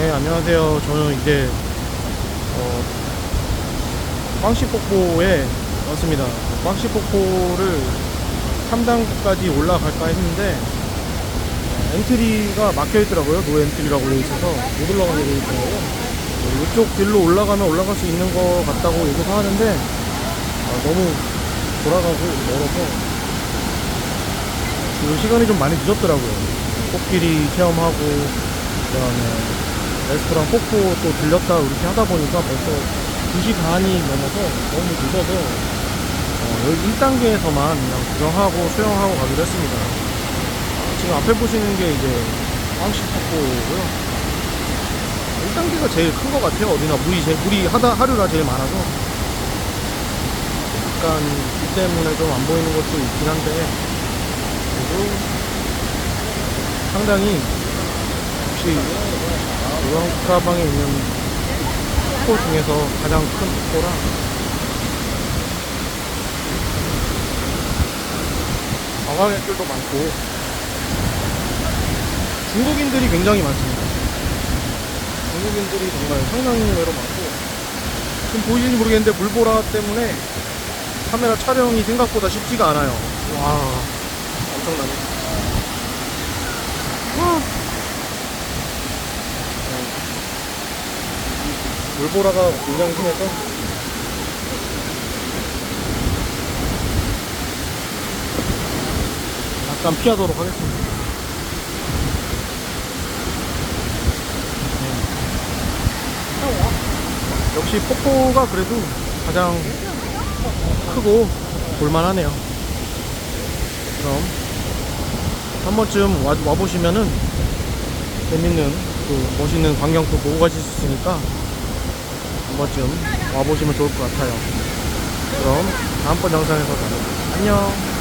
네, 안녕하세요. 저는 이제 어, 빵시폭포에 왔습니다. 빵시폭포를 3단까지 올라갈까 했는데 어, 엔트리가 막혀 있더라고요. 노 엔트리라고 되어 있어서 못 올라가게 되어 있더라고요. 어, 이쪽 길로 올라가면 올라갈 수 있는 것 같다고 얘기도 하는데 어, 너무 돌아가고 멀어서 지금 시간이 좀 많이 늦었더라고요. 코끼리 체험하고 그다음에 레스토랑 폭포 또 들렸다 이렇게 하다 보니까 벌써 2시 반이 넘어서 너무 늦어서 어, 여기 1단계에서만 그냥 구경하고 수영하고 가기로 했습니다. 어, 지금 앞에 보시는 게 이제 황식 폭포고요. 1단계가 제일 큰 것 같아요. 어디나 물이 제 물이 하다 하류가 제일 많아서 약간 비 때문에 좀 안 보이는 것도 있긴 한데 그래도 상당히 혹시 요양가방에 있는 폭포 중에서 가장 큰 폭포라 관광객들도 많고 중국인들이 굉장히 많습니다. 중국인들이 정말 상당히 의외로 많고 지금 보이실지 모르겠는데 물보라 때문에 카메라 촬영이 생각보다 쉽지가 않아요. 와 엄청나네. 와. 물보라가 굉장히 심해서 잠깐 피하도록 하겠습니다. 네. 역시 폭포가 그래도 가장 크고 볼만하네요. 그럼 한 번쯤 와, 와보시면은 재밌는 또 멋있는 광경도 보고 가실 수 있으니까 한 번쯤 와보시면 좋을 것 같아요. 그럼 다음번 영상에서 봐요. 안녕.